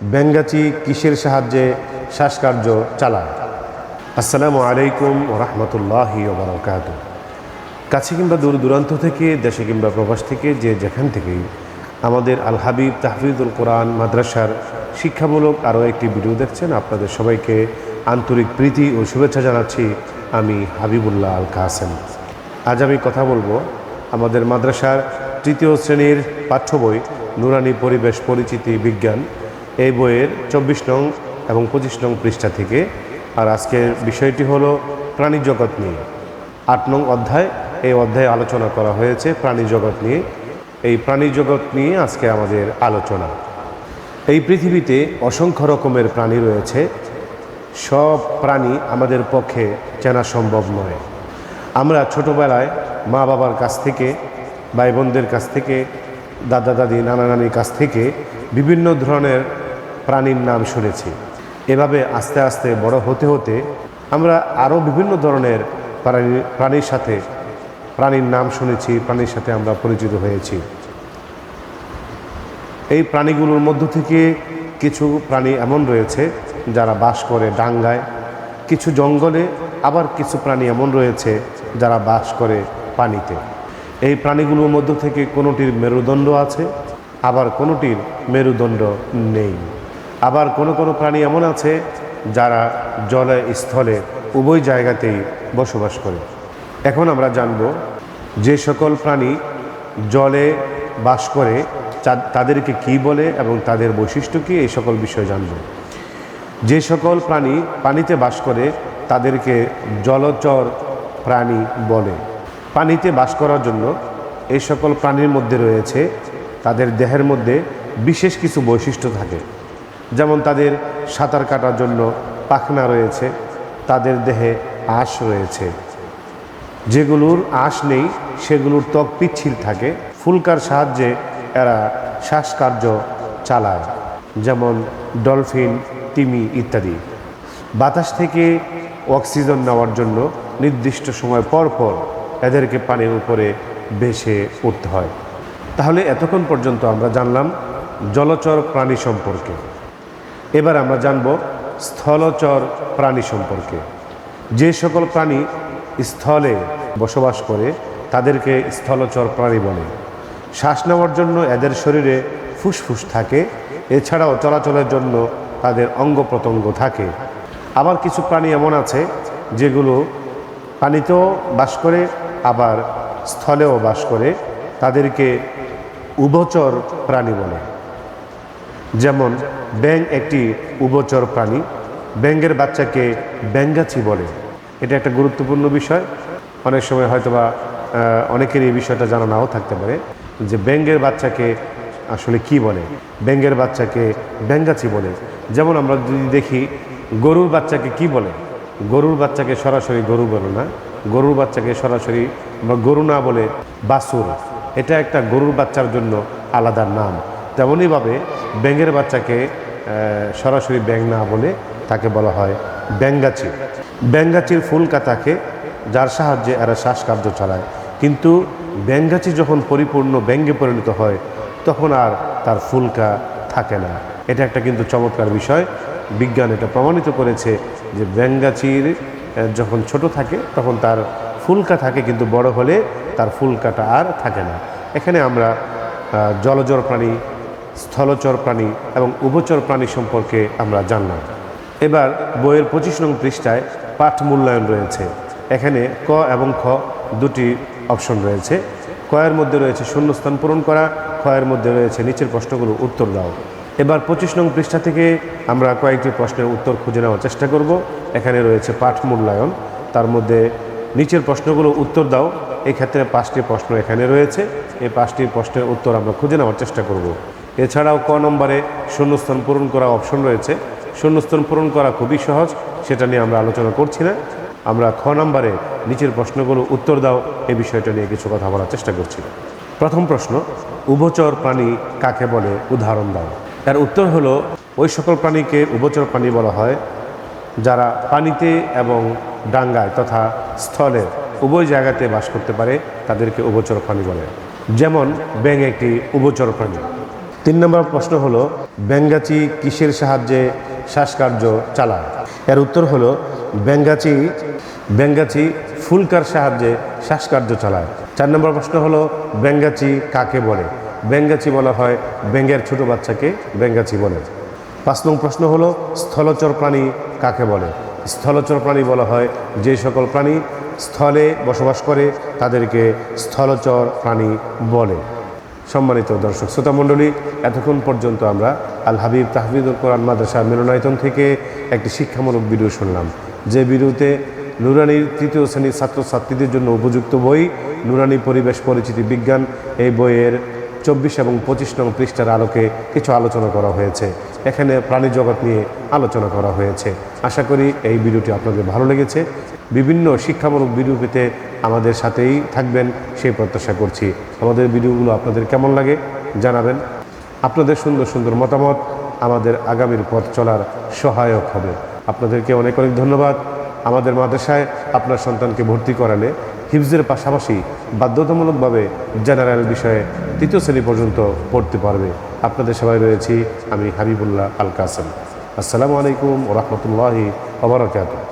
ব্যাঙ্গাচি কিসের সাহায্যে শ্বাসকার্য চালায়। আসসালামু আলাইকুম রহমতুল্লাহ বারকাত কাছে কিংবা দূর দূরান্ত থেকে, দেশে কিংবা প্রবাস থেকে, যে যেখান থেকেই, আমাদের আল হাবিব তাহফিদুল কোরআন মাদ্রাসার শিক্ষামূলক আরও একটি ভিডিও দেখছেন। আপনাদের সবাইকে আন্তরিক প্রীতি ও শুভেচ্ছা জানাচ্ছি আমি হাবিবুল্লাহ আল কাসেম। আজ আমি কথা বলব আমাদের মাদ্রাসার তৃতীয় শ্রেণির পাঠ্য বই, নুরানি পরিবেশ পরিচিতি বিজ্ঞান। এই বইয়ের চব্বিশ নং এবং পঁচিশ নং পৃষ্ঠা থেকে। আর আজকের বিষয়টি হলো প্রাণী জগৎ নিয়ে। আট নং অধ্যায়, এই অধ্যায়ে আলোচনা করা হয়েছে প্রাণী জগৎ নিয়ে। এই প্রাণী জগৎ নিয়ে আজকে আমাদের আলোচনা। এই পৃথিবীতে অসংখ্য রকমের প্রাণী রয়েছে। সব প্রাণী আমাদের পক্ষে চেনা সম্ভব নয়। আমরা ছোটোবেলায় মা বাবার কাছ থেকে ভাই বোনদের কাছ থেকে দাদা দাদি নানা নানির কাছ থেকে বিভিন্ন ধরনের প্রাণীর নাম শুনেছি। এভাবে আস্তে আস্তে বড় হতে হতে আমরা আরও বিভিন্ন ধরনের প্রাণী, প্রাণীর সাথে, প্রাণীর নাম শুনেছি, প্রাণীর সাথে আমরা পরিচিত হয়েছি। এই প্রাণীগুলোর মধ্য থেকে কিছু প্রাণী এমন রয়েছে যারা বাস করে ডাঙ্গায়, কিছু জঙ্গলে, আবার কিছু প্রাণী এমন রয়েছে যারা বাস করে পানিতে। এই প্রাণীগুলোর মধ্য থেকে কোনোটির মেরুদণ্ড আছে, আবার কোনোটির মেরুদণ্ড নেই। আবার কোনো কোনো প্রাণী এমন আছে যারা জলে স্থলে উভয় জায়গাতেই বসবাস করে। এখন আমরা জানব যে সকল প্রাণী জলে বাস করে তাদেরকে কি বলে এবং তাদের বৈশিষ্ট্য কী, এই সকল বিষয় জানব। যে সকল প্রাণী পানিতে বাস করে, তাদেরকে জলচর প্রাণী বলে। পানিতে বাস করার জন্য এই সকল প্রাণীর মধ্যে রয়েছে, তাদের দেহের মধ্যে বিশেষ কিছু বৈশিষ্ট্য থাকে। যেমন তাদের সাঁতার কাটার জন্য পাখনা রয়েছে, তাদের দেহে আঁশ রয়েছে। যেগুলোর আঁশ নেই, সেগুলোর ত্বক পিচ্ছিল থাকে। ফুলকার সাহায্যে এরা শ্বাসকার্য চালায়, যেমন ডলফিন, তিমি ইত্যাদি। বাতাস থেকে অক্সিজেন নেওয়ার জন্য নির্দিষ্ট সময় পর পর এদেরকে পানির উপরে ভেসে উঠতে হয়। তাহলে এতক্ষণ পর্যন্ত আমরা জানলাম জলচর প্রাণী সম্পর্কে। এবার আমরা জানব স্থলচর প্রাণী সম্পর্কে। যে সকল প্রাণী স্থলে বসবাস করে, তাদেরকে স্থলচর প্রাণী বলে। শ্বাস নেওয়ার জন্য এদের শরীরে ফুসফুস থাকে, এছাড়াও চলাচলের জন্য তাদের অঙ্গ প্রত্যঙ্গ থাকে। আবার কিছু প্রাণী এমন আছে, যেগুলো পানিতেও বাস করে, আবার স্থলেও বাস করে, তাদেরকে উভচর প্রাণী বলে। যেমন ব্যাং একটি উভচর প্রাণী ব্যাঙ্গের বাচ্চাকে ব্যাঙ্গাছি বলে। এটা একটা গুরুত্বপূর্ণ বিষয়। অনেক সময় হয়তোবা অনেকের এই বিষয়টা জানা নাও থাকতে পারে যে ব্যাঙ্গের বাচ্চাকে আসলে কি বলে? ব্যাঙ্গের বাচ্চাকে ব্যাঙ্গাছি বলে। যেমন আমরা যদি দেখি, গরুর বাচ্চাকে কি বলে? গরুর বাচ্চাকে সরাসরি গরু বলে না। গরুর বাচ্চাকে সরাসরি বা গরু না বলে বাসুর। এটা একটা গরুর বাচ্চার জন্য আলাদা নাম। তেমনইভাবে ব্যাঙের বাচ্চাকে সরাসরি ব্যাং না বলে তাকে বলা হয় ব্যাঙ্গাচি ব্যাঙ্গাচির ফুলকা থাকে যার সাহায্যে এরা শ্বাসকার্য চালায়। কিন্তু ব্যাঙ্গাচি যখন পরিপূর্ণ ব্যঙ্গে পরিণত হয়, তখন আর তার ফুলকা থাকে না। এটা একটা কিন্তু চমৎকার বিষয়। বিজ্ঞান এটা প্রমাণিত করেছে যে ব্যাঙ্গাচির যখন ছোট থাকে, তখন তার ফুলকা থাকে, কিন্তু বড় হলে তার ফুলকাটা আর থাকে না। এখানে আমরা জলজর প্রাণী স্থলচর প্রাণী এবং উভচর প্রাণী সম্পর্কে আমরা জানলাম। এবার বইয়ের পঁচিশ নং পৃষ্ঠায় পাঠ মূল্যায়ন রয়েছে। এখানে ক এবং খ দুটি অপশন রয়েছে। কয়ের মধ্যে রয়েছে শূন্যস্থান পূরণ করা, ক্ষয়ের মধ্যে রয়েছে নিচের প্রশ্নগুলো উত্তর দাও। এবার পঁচিশ নং পৃষ্ঠা থেকে আমরা কয়েকটি প্রশ্নের উত্তর খুঁজে নেওয়ার চেষ্টা করব। এখানে রয়েছে পাঠ মূল্যায়ন। তার মধ্যে নিচের প্রশ্নগুলো উত্তর দাও। এক্ষেত্রে পাঁচটি প্রশ্ন এখানে রয়েছে। এই পাঁচটি প্রশ্নের উত্তর আমরা খুঁজে নেওয়ার চেষ্টা করব। এছাড়াও ক নম্বরে শূন্যস্থান পূরণ করা অপশন রয়েছে। শূন্যস্থান পূরণ করা খুবই সহজ, সেটা নিয়ে আমরা আলোচনা করছি না। আমরা খ নম্বরে নিচের প্রশ্নগুলো উত্তর দাও এই বিষয়টা নিয়ে কিছু কথা বলার চেষ্টা করছি। প্রথম প্রশ্ন, উভচর প্রাণী কাকে বলে? উদাহরণ দাও। এর উত্তর হলো, ওই সকল প্রাণীকে উভচর প্রাণী বলা হয়, যারা পানিতে এবং ডাঙ্গায় তথা স্থলে উভয় জায়গাতে বাস করতে পারে, তাদেরকে উভচর প্রাণী বলে। যেমন, ব্যাঙ একটি উভচর প্রাণী। তিন নম্বর প্রশ্ন হলো ব্যাঙ্গাচি কিসের সাহায্যে শ্বাসকার্য চালায়? এর উত্তর হলো ব্যাঙ্গাচি ব্যাঙ্গাচি ফুলকার সাহায্যে শ্বাসকার্য চালায়। চার নম্বর প্রশ্ন হলো ব্যাঙ্গাচি কাকে বলে? ব্যাঙ্গাচি বলা হয় ব্যাঙ্গের ছোট বাচ্চাকে ব্যাঙ্গাচি বলে। পাঁচ নং প্রশ্ন হলো, স্থলচর প্রাণী কাকে বলে? স্থলচর প্রাণী বলা হয় যে সকল প্রাণী স্থলে বসবাস করে, তাদেরকে স্থলচর প্রাণী বলে। সম্মানিত দর্শক, শ্রোতা মণ্ডলী, এতক্ষণ পর্যন্ত আমরা আল হাবিব তাহবিদুল কোরআন মাদ্রাসা মিলনায়তন থেকে একটি শিক্ষামূলক ভিডিও শুনলাম। যে ভিডিওতে নুরানির তৃতীয় শ্রেণির ছাত্রছাত্রীদের জন্য উপযুক্ত বই, নুরানি পরিবেশ পরিচিতি বিজ্ঞান, এই বইয়ের চব্বিশ এবং পঁচিশ নং পৃষ্ঠার আলোকে কিছু আলোচনা করা হয়েছে। এখানে প্রাণী জগৎ নিয়ে আলোচনা করা হয়েছে। আশা করি এই ভিডিওটি আপনাদের ভালো লেগেছে। বিভিন্ন শিক্ষামূলক ভিডিও পেতে আমাদের সাথেই থাকবেন, সেই প্রত্যাশা করছি। আমাদের ভিডিওগুলো আপনাদের কেমন লাগে জানাবেন। আপনাদের সুন্দর সুন্দর মতামত আমাদের আগামীর পথ চলার সহায়ক হবে। আপনাদেরকে অনেক অনেক ধন্যবাদ। আমাদের মাদ্রাসায় আপনার সন্তানকে ভর্তি করালে হিফজের পাশাপাশি বাধ্যতামূলকভাবে জেনারেল বিষয়ে তৃতীয় শ্রেণি পর্যন্ত পড়তে পারবে। আপনাদের সবাই রয়েছি, আমি হাবিবুল্লাহ আল কাসেম আসসালামু আলাইকুম ওরহমতুল্লাহি ওবরাকাতুহ